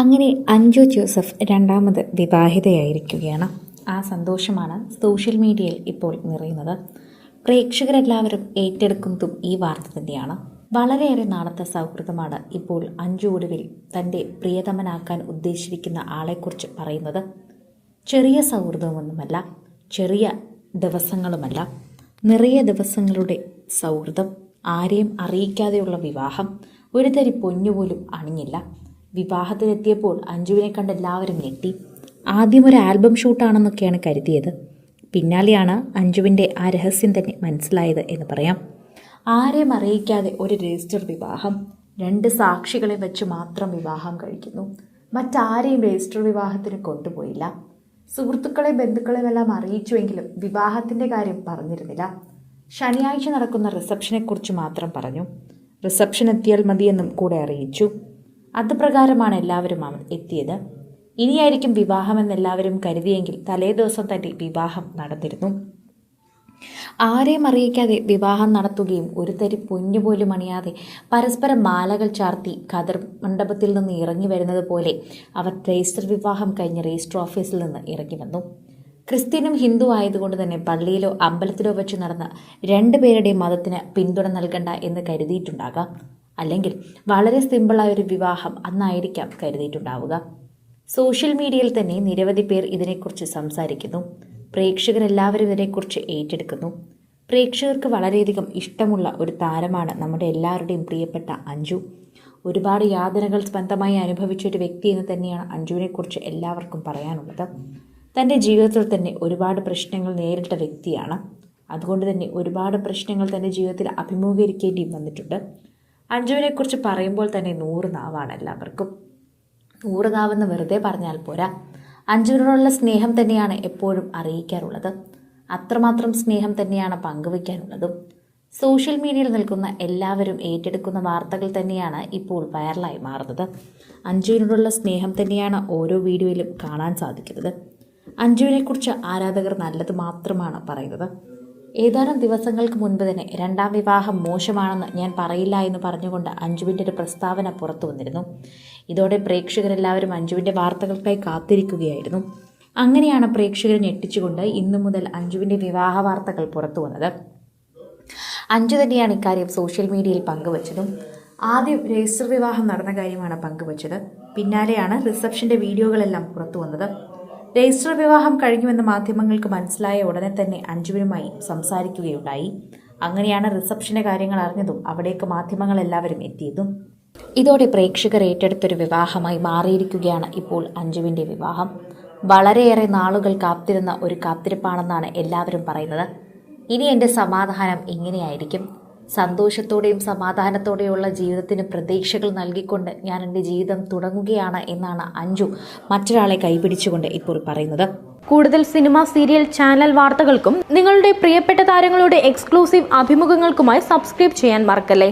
അങ്ങനെ അഞ്ജു ജോസഫ് രണ്ടാമത് വിവാഹിതയായിരിക്കുകയാണ്. ആ സന്തോഷമാണ് സോഷ്യൽ മീഡിയയിൽ ഇപ്പോൾ നിറയുന്നത്. പ്രേക്ഷകരെല്ലാവരും ഏറ്റെടുക്കുന്നതും ഈ വാർത്ത തന്നെയാണ്. വളരെയേറെ നാളത്തെ സൗഹൃദമാണ് ഇപ്പോൾ അഞ്ചു ഒടുവിൽ തന്റെ പ്രിയതമനാക്കാൻ ഉദ്ദേശിച്ചിരിക്കുന്ന ആളെക്കുറിച്ച് പറയുന്നത്. ചെറിയ സൗഹൃദമൊന്നുമല്ല ചെറിയ ദിവസങ്ങളുമല്ല. നിറയെ ദിവസങ്ങളുടെ സൗഹൃദം ആരെയും അറിയിക്കാതെയുള്ള വിവാഹം ഒരു തരി പൊന്നുപോലും അണിഞ്ഞില്ല. വിവാഹത്തിലെത്തിയപ്പോൾ അഞ്ജുവിനെ കണ്ട് എല്ലാവരും ഞെട്ടി. ആദ്യം ഒരു ആൽബം ഷൂട്ടാണെന്നൊക്കെയാണ് കരുതിയത്. പിന്നാലെയാണ് അഞ്ജുവിന്റെ ആ രഹസ്യം തന്നെ മനസ്സിലായത് എന്ന് പറയാം. ആരെയും അറിയിക്കാതെ ഒരു രജിസ്റ്റർ വിവാഹം. രണ്ട് സാക്ഷികളെ വെച്ച് മാത്രം വിവാഹം കഴിക്കുന്നു. മറ്റാരെയും രജിസ്റ്റർ വിവാഹത്തിന് കൊണ്ടുപോയില്ല. സുഹൃത്തുക്കളെ ബന്ധുക്കളെല്ലാം അറിയിച്ചുവെങ്കിലും വിവാഹത്തിന്റെ കാര്യം പറഞ്ഞിരുന്നില്ല. ശനിയാഴ്ച നടക്കുന്ന റിസപ്ഷനെക്കുറിച്ച് മാത്രം പറഞ്ഞു. റിസപ്ഷൻ എത്തിയാൽ മതിയെന്നും കൂടെ അറിയിച്ചു. അത് പ്രകാരമാണ് എല്ലാവരും എത്തിയത്. ഇനിയായിരിക്കും വിവാഹമെന്ന് എല്ലാവരും കരുതിയെങ്കിൽ തലേദിവസം തന്നെ വിവാഹം നടന്നിരുന്നു. ആരെയും അറിയിക്കാതെ വിവാഹം നടത്തുകയും ഒരു തരി പൊന്നുപോലും അണിയാതെ പരസ്പരം മാലകൾ ചാർത്തി ഖദർ മണ്ഡപത്തിൽ നിന്ന് ഇറങ്ങി വരുന്നത് പോലെ അവർ രജിസ്റ്റർ വിവാഹം കഴിഞ്ഞ് രജിസ്റ്റർ ഓഫീസിൽ നിന്ന് ഇറങ്ങി വന്നു. ക്രിസ്ത്യനും ഹിന്ദു ആയതുകൊണ്ട് തന്നെ പള്ളിയിലോ അമ്പലത്തിലോ വെച്ച് നടന്ന രണ്ടുപേരുടെയും മതത്തിന് പിന്തുണ നൽകണ്ട എന്ന് കരുതിയിട്ടുണ്ടാകാം. അല്ലെങ്കിൽ വളരെ സിമ്പിളായ ഒരു വിവാഹം അന്നായിരിക്കാം കരുതിയിട്ടുണ്ടാവുക. സോഷ്യൽ മീഡിയയിൽ തന്നെ നിരവധി പേർ ഇതിനെക്കുറിച്ച് സംസാരിക്കുന്നു. പ്രേക്ഷകരെല്ലാവരും ഇതിനെക്കുറിച്ച് ഏറ്റെടുക്കുന്നു. പ്രേക്ഷകർക്ക് വളരെയധികം ഇഷ്ടമുള്ള ഒരു താരമാണ് നമ്മുടെ എല്ലാവരുടെയും പ്രിയപ്പെട്ട അഞ്ജു. ഒരുപാട് യാതനകൾ സ്വന്തമായി അനുഭവിച്ച ഒരു വ്യക്തി എന്ന് തന്നെയാണ് അഞ്ജുവിനെക്കുറിച്ച് എല്ലാവർക്കും പറയാനുള്ളത്. തന്റെ ജീവിതത്തിൽ തന്നെ ഒരുപാട് പ്രശ്നങ്ങൾ നേരിട്ട വ്യക്തിയാണ്. അതുകൊണ്ട് തന്നെ ഒരുപാട് പ്രശ്നങ്ങൾ തന്റെ ജീവിതത്തിൽ അഭിമുഖീകരിക്കേണ്ടിയും വന്നിട്ടുണ്ട്. അഞ്ജുവിനെക്കുറിച്ച് പറയുമ്പോൾ തന്നെ നൂറ് നാവാണ് എല്ലാവർക്കും. നൂറ് നാവെന്ന് വെറുതെ പറഞ്ഞാൽ പോരാ. അഞ്ജുവിനോടുള്ള സ്നേഹം തന്നെയാണ് എപ്പോഴും അറിയിക്കാറുള്ളത്. അത്രമാത്രം സ്നേഹം തന്നെയാണ് പങ്കുവയ്ക്കാനുള്ളതും. സോഷ്യൽ മീഡിയയിൽ നിൽക്കുന്ന എല്ലാവരും ഏറ്റെടുക്കുന്ന വാർത്തകൾ തന്നെയാണ് ഇപ്പോൾ വൈറലായി മാറുന്നത്. അഞ്ജുവിനോടുള്ള സ്നേഹം തന്നെയാണ് ഓരോ വീഡിയോയിലും കാണാൻ സാധിക്കുന്നത്. അഞ്ജുവിനെക്കുറിച്ച് ആരാധകർ നല്ലത് മാത്രമാണ് പറയുന്നത്. ഏതാനും ദിവസങ്ങൾക്ക് മുൻപ് തന്നെ രണ്ടാം വിവാഹം മോശമാണെന്ന് ഞാൻ പറയില്ല എന്ന് പറഞ്ഞുകൊണ്ട് അഞ്ജുവിന്റെ ഒരു പ്രസ്താവന പുറത്തു വന്നിരുന്നു. ഇതോടെ പ്രേക്ഷകരെല്ലാവരും അഞ്ജുവിന്റെ വാർത്തകൾക്കായി കാത്തിരിക്കുകയായിരുന്നു. അങ്ങനെയാണ് പ്രേക്ഷകരെ ഞെട്ടിച്ചുകൊണ്ട് ഇന്നു മുതൽ അഞ്ജുവിന്റെ വിവാഹ വാർത്തകൾ പുറത്തു വന്നത്. അഞ്ജു തന്നെയാണ് ഇക്കാര്യം സോഷ്യൽ മീഡിയയിൽ പങ്കുവച്ചതും. ആദ്യം രജിസ്റ്റർ വിവാഹം നടന്ന കാര്യമാണ് പങ്കുവച്ചത്. പിന്നാലെയാണ് റിസപ്ഷന്റെ വീഡിയോകളെല്ലാം പുറത്തു വന്നത്. രജിസ്റ്റർ വിവാഹം കഴിഞ്ഞുവെന്ന് മാധ്യമങ്ങൾക്ക് മനസ്സിലായ ഉടനെ തന്നെ അഞ്ജുവിനുമായി സംസാരിക്കുകയുണ്ടായി. അങ്ങനെയാണ് റിസപ്ഷന്റെ കാര്യങ്ങൾ അറിഞ്ഞതും അവിടേക്ക് മാധ്യമങ്ങൾ എല്ലാവരും എത്തിയതും. ഇതോടെ പ്രേക്ഷകർ ഏറ്റെടുത്തൊരു വിവാഹമായി മാറിയിരിക്കുകയാണ് ഇപ്പോൾ അഞ്ജുവിന്റെ വിവാഹം. വളരെയേറെ നാളുകൾ കാത്തിരുന്ന ഒരു കാത്തിരിപ്പാണെന്നാണ് എല്ലാവരും പറയുന്നത്. ഇനി എന്റെ സമാധാനം ഇങ്ങനെയായിരിക്കും സന്തോഷത്തോടെയും സമാധാനത്തോടെയുള്ള ജീവിതത്തിന് പ്രതീക്ഷകൾ നൽകിക്കൊണ്ട് ഞാൻ എന്റെ ജീവിതം തുടങ്ങുകയാണ് എന്നാണ് അഞ്ജു മറ്റൊരാളെ കൈപിടിച്ചുകൊണ്ട് ഇപ്പോൾ പറയുന്നത്. കൂടുതൽ സിനിമ സീരിയൽ ചാനൽ വാർത്തകൾക്കും നിങ്ങളുടെ പ്രിയപ്പെട്ട താരങ്ങളുടെ എക്സ്ക്ലൂസീവ് അഭിമുഖങ്ങൾക്കുമായി സബ്സ്ക്രൈബ് ചെയ്യാൻ മറക്കല്ലേ?